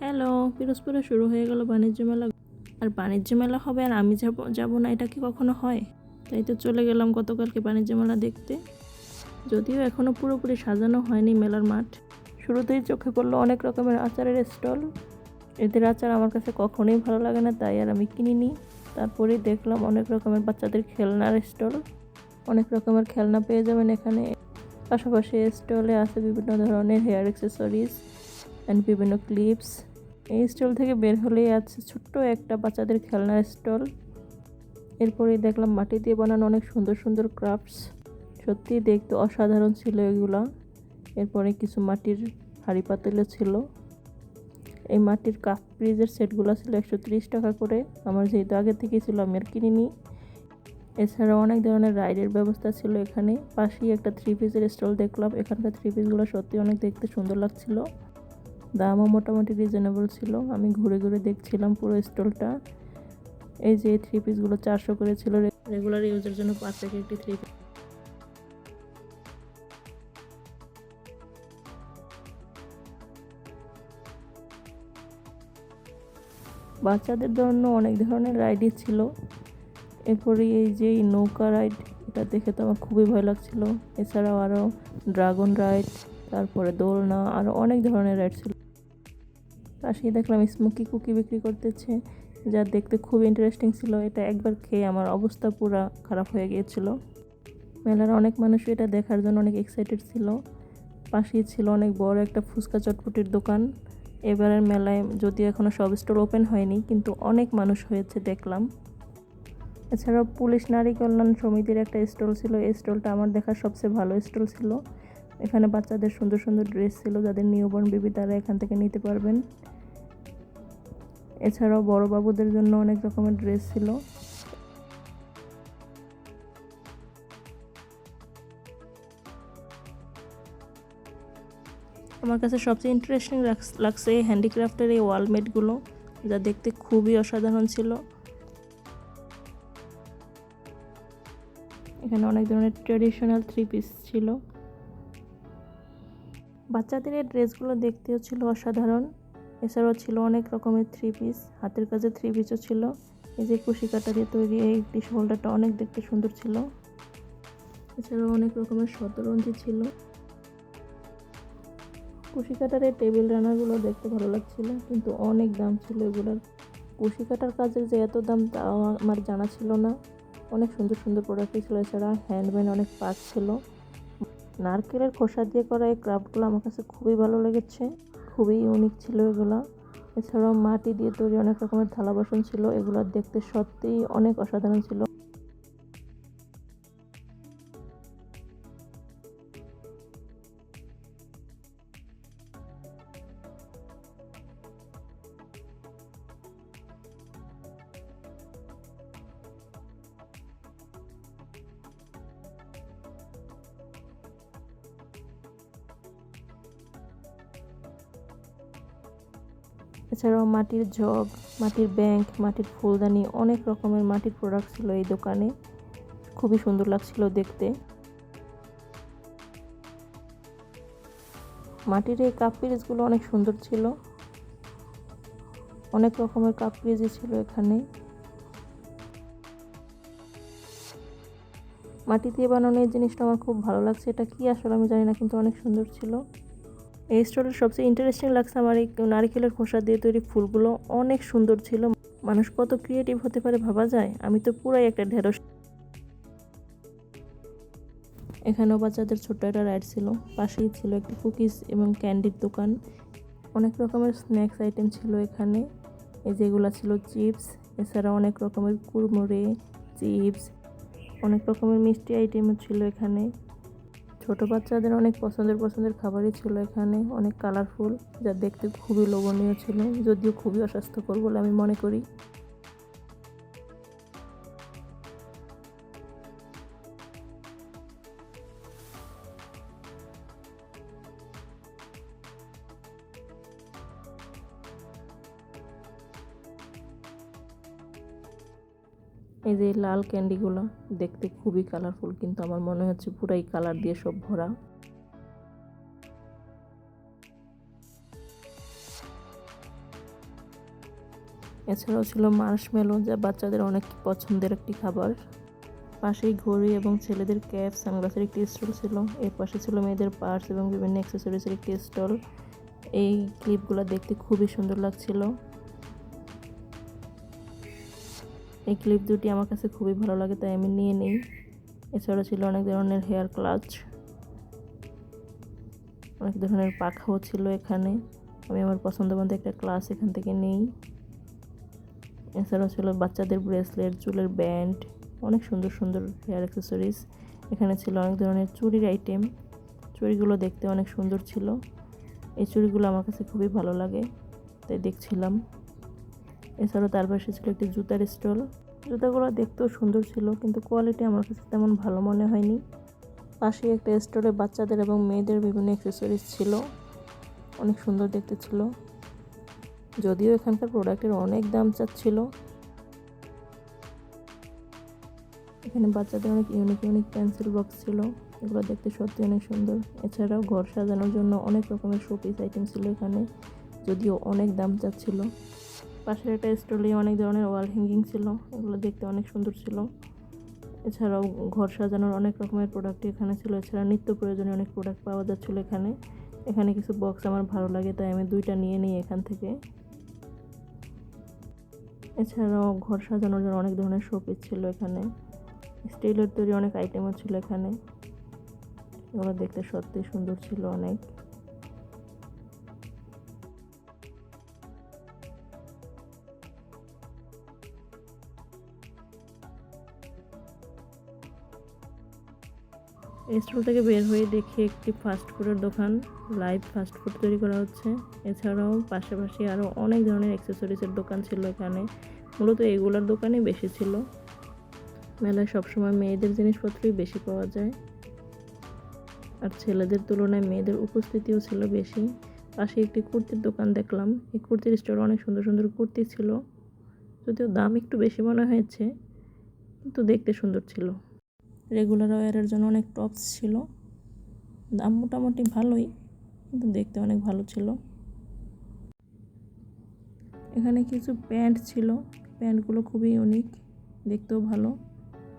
Hello, পিরোজপুরে শুরু হয়ে গেল বাণিজ্য মেলা। আর বাণিজ্য মেলা হবে আর আমি যাব যাব না, এটা কি কখনো হয়? তাই তো চলে গেলাম গতকালকে বাণিজ্য মেলা দেখতে। যদিও এখনও পুরোপুরি সাজানো হয়নি মেলার মাঠ। শুরুতেই চোখে পড়ল অনেক রকমের আচারের স্টল। এদের আচার আমার কাছে কখনোই ভালো লাগে না, তাই আর আমি কিনিনি। তারপরেই দেখলাম অনেক রকমের বাচ্চাদের খেলনার স্টল। অনেক রকমের খেলনা পেয়ে যাবেন এখানে। পাশাপাশি স্টলে আছে বিভিন্ন ধরনের হেয়ার অ্যাক্সেসরিজ। অ্যান্ড বিভিন্ন ক্লিপস এই স্টল থেকে বের হলেই আছে ছোট্ট একটা বাচ্চাদের খেলনার স্টল এরপরেই দেখলাম মাটি দিয়ে বানানো অনেক সুন্দর সুন্দর ক্রাফটস সত্যিই দেখতে অসাধারণ ছিল এগুলা। এরপরে কিছু মাটির হাঁড়ি পাতিলও ছিল। এই মাটির কাপ ফ্রিজের সেটগুলো ছিল একশো ত্রিশ টাকা করে। আমার যেহেতু আগে থেকেই ছিল, আমি আর কিনিনি। এছাড়াও অনেক ধরনের রাইডের ব্যবস্থা ছিল এখানে। পাশেই একটা থ্রি পিসের স্টল দেখলাম। এখানকার থ্রি পিসগুলো সত্যি অনেক দেখতে সুন্দর লাগছিল। দামও মোটামুটি রিজনেবল ছিল। আমি ঘুরে ঘুরে দেখছিলাম পুরো স্টলটা। এই যে থ্রি পিসগুলো চারশো করে ছিল। রেগুলার ইউজের জন্য পাঁচ থেকে একটি থ্রি পিস বাচ্চাদের জন্য অনেক ধরনের রাইডই ছিল। এরপরে এই যে নৌকা রাইড এটা দেখে তো আমার খুবই ভয় লাগছিল। এছাড়াও আরও ড্রাগন রাইড তারপরে দোলনা আরও অনেক ধরনের রাইড ছিল। পাশেই দেখলাম স্মোকি কুকি বিক্রি করতেছে, যা দেখতে খুব ইন্টারেস্টিং ছিল। এটা একবার খেয়ে আমার অবস্থা পুরো খারাপ হয়ে গিয়েছিল। মেলার অনেক মানুষই এটা দেখার জন্য অনেক এক্সাইটেড ছিল। পাশেই ছিল অনেক বড় একটা ফুচকা চটপটির দোকান। এবারের মেলায় যদিও এখনও সব স্টল ওপেন হয়নি, কিন্তু অনেক মানুষ হয়েছে দেখলাম। এছাড়াও পুলিশ নারী কল্যাণ সমিতির একটা স্টল ছিল। এই স্টলটা আমার দেখার সবচেয়ে ভালো স্টল ছিল। এখানে বাচ্চাদের সুন্দর সুন্দর ড্রেস ছিল, যাদের নিউবর্ন বেবি তারা এখান থেকে নিতে পারবেন। এছাড়াও বড় বাবুদের জন্য অনেক রকমের ড্রেস ছিল। আমার কাছে সবচেয়ে ইন্টারেস্টিং লাগছে এই হ্যান্ডিক্রাফটের এই ওয়ালমেটগুলো যা দেখতে খুবই অসাধারণ ছিল। এখানে অনেক ধরনের ট্রেডিশনাল থ্রি পিস ছিল। বাচ্চাদের এই ড্রেসগুলো দেখতেও ছিল অসাধারণ। এছাড়াও ছিল অনেক রকমের থ্রি পিস হাতের কাজে থ্রি পিসও ছিল। এই যে কুশি কাটা দিয়ে তৈরি এই টিস হোল্ডারটা অনেক দেখতে সুন্দর ছিল। এছাড়াও অনেক রকমের শতরঞ্জি ছিল। কুশি কাটার এই টেবিল রানারগুলো দেখতে ভালো লাগছিল, কিন্তু অনেক দাম ছিল এগুলোর। কুশি কাটার কাজের যে এত দাম তা আমার জানা ছিল না। অনেক সুন্দর সুন্দর প্রোডাক্টই ছিল, এছাড়া হ্যান্ডমেড অনেক পার্ট ছিল। নারকেলের খোসা দিয়ে করা এই ক্রাফটগুলো আমার কাছে খুবই ভালো লেগেছে। খুবই ইউনিক ছিল এগুলো। এছাড়াও মাটি দিয়ে তৈরি অনেক রকমের থালা বাসন ছিল। এগুলো দেখতে সত্যিই অনেক অসাধারণ ছিল। এছাড়াও মাটির জগ, মাটির ব্যাংক, মাটির ফুলদানি, অনেক রকমের মাটির প্রোডাক্ট ছিল এই দোকানে। খুবই সুন্দর লাগছিল দেখতে। মাটির এই কাপ পিরিজগুলো অনেক সুন্দর ছিল। অনেক রকমের কাপ পিরিজই ছিল এখানে। মাটি দিয়ে বানানো এই জিনিসটা আমার খুব ভালো লাগছে। এটা কি আসলে আমি জানি না, কিন্তু অনেক সুন্দর ছিল। এই স্টলের সবচেয়ে ইন্টারেস্টিং লাগছে আমার এই নারিকেলের খোসা দিয়ে তৈরি ফুলগুলো। অনেক সুন্দর ছিল। মানুষ কত ক্রিয়েটিভ হতে পারে ভাবা যায়? আমি তো পুরাই একটা ঢেঁড়স। এখানেও বাচ্চাদের ছোট্ট একটা রাইড ছিল। পাশেই ছিল একটি কুকিজ এবং ক্যান্ডির দোকান। অনেক রকমের স্ন্যাক্স আইটেম ছিল এখানে। এই যেগুলো ছিল চিপস এছাড়া অনেক রকমের কুড়মুড়ে চিপস অনেক রকমের মিষ্টি আইটেমও ছিল এখানে। ছোট বাচ্চাদের অনেক পছন্দের পছন্দের খাবারই ছিল এখানে, অনেক কালারফুল যা দেখতে খুবই লোভনীয় ছিল, যদিও খুবই অস্বাস্থ্যকর বলে আমি মনে করি। এই যে লাল ক্যান্ডিগুলো দেখতে খুবই কালারফুল কিন্তু আমার মনে হচ্ছে পুরাই কালার দিয়ে সব ভরা। এছাড়াও ছিল মার্শমেলো যা বাচ্চাদের অনেক পছন্দের একটি খাবার। পাশেই ঘড়ি এবং ছেলেদের ক্যাপ, সানগ্লাসের একটি স্টল ছিল। এর পাশে ছিল মেয়েদের পার্স এবং বিভিন্ন অ্যাক্সেসরিজের একটি স্টল। এই ক্লিপগুলো দেখতে খুবই সুন্দর লাগছিল। এই ক্লিপ দুটি আমার কাছে খুবই ভালো লাগে, তাই আমি নিয়ে নিই। এছাড়া ছিল অনেক ধরনের হেয়ার ক্লাচ, অনেক ধরনের পাখাও ছিল এখানে। আমি আমার পছন্দ মতো একটা ক্লাস এখান থেকে নিই। এছাড়াও ছিল বাচ্চাদের ব্রেসলেট, চুলের ব্যান্ড, অনেক সুন্দর সুন্দর হেয়ার অ্যাক্সেসরিজ। এখানে ছিল অনেক ধরনের চুড়ির আইটেম, চুড়িগুলো দেখতে অনেক সুন্দর ছিল। এই চুড়িগুলো আমার কাছে খুবই ভালো লাগে, তাই দেখছিলাম। এছাড়াও তার পাশে ছিল একটি জুতার স্টল। জুতাগুলো দেখতেও সুন্দর ছিল, কিন্তু কোয়ালিটি আমার কাছে তেমন ভালো মনে হয়নি। পাশে একটা স্টোরে বাচ্চাদের এবং মেয়েদের বিভিন্ন অ্যাক্সেসরিজ ছিল। অনেক সুন্দর দেখতে ছিল। যদিও এখানকার প্রোডাক্টের অনেক দাম চাচ্ছিল। এখানে বাচ্চাদের অনেক ইউনিক ইউনিক পেন্সিল বক্স ছিল। এগুলো দেখতে সত্যি অনেক সুন্দর। এছাড়াও ঘর সাজানোর জন্য অনেক রকমের শোপিস আইটেম ছিল এখানে, যদিও অনেক দাম চাচ্ছিল। পাশের একটা স্টলে অনেক ধরনের ওয়াল হ্যাঙ্গিং ছিল, এগুলো দেখতে অনেক সুন্দর ছিল। এছাড়াও ঘর সাজানোর অনেক রকমের প্রোডাক্ট এখানে ছিল, এছাড়া নিত্য প্রয়োজনীয় অনেক প্রোডাক্ট পাওয়া যাচ্ছিল এখানে। এখানে কিছু বক্স আমার ভালো লাগে, তাই আমি দুইটা নিয়ে নিই এখান থেকে। এছাড়াও ঘর সাজানোর জন্য অনেক ধরনের শোপিস ছিল এখানে। স্টিলের তৈরি অনেক আইটেমও ছিল এখানে। এগুলো দেখতে সত্যি সুন্দর ছিল অনেক। স্টল থেকে বের হয়ে দেখি একটি ফাস্ট ফুডের দোকান লাইভ ফাস্ট ফুড তৈরি করা হচ্ছে। এছাড়াও পাশাপাশি আরও অনেক ধরনের অ্যাক্সেসরিজের দোকান ছিল এখানে। মূলত এগুলোর দোকানই বেশি ছিল। মেলায় সবসময় মেয়েদের জিনিসপত্রই বেশি পাওয়া যায়। আর ছেলেদের তুলনায় মেয়েদের উপস্থিতিও ছিল বেশি। পাশে একটি কুর্তির দোকান দেখলাম। এই কুর্তির স্টোরে অনেক সুন্দর সুন্দর কুর্তি ছিল। যদিও দাম একটু বেশি মনে হয়েছে, কিন্তু দেখতে সুন্দর ছিল। রেগুলার ওয়ারের জন্য অনেক টপস ছিল। দাম মোটামুটি ভালোই, কিন্তু দেখতে অনেক ভালো ছিল। এখানে কিছু প্যান্ট ছিল। প্যান্টগুলো খুবই ইউনিক দেখতেও ভালো।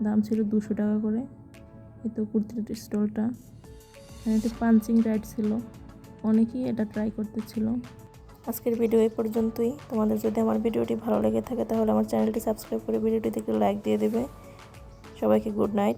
দাম ছিল দুশো টাকা করে। এই তো কুর্তির স্টলটা এখানে একটি পাঞ্চিং রাইড ছিল। অনেকেই এটা ট্রাই করতেছিল আজকের ভিডিও এই পর্যন্তই। তোমাদের যদি আমার ভিডিওটি ভালো লেগে থাকে, তাহলে আমার চ্যানেলটি সাবস্ক্রাইব করে ভিডিওটিতে একটু লাইক দিয়ে দেবে। সবাইকে গুড নাইট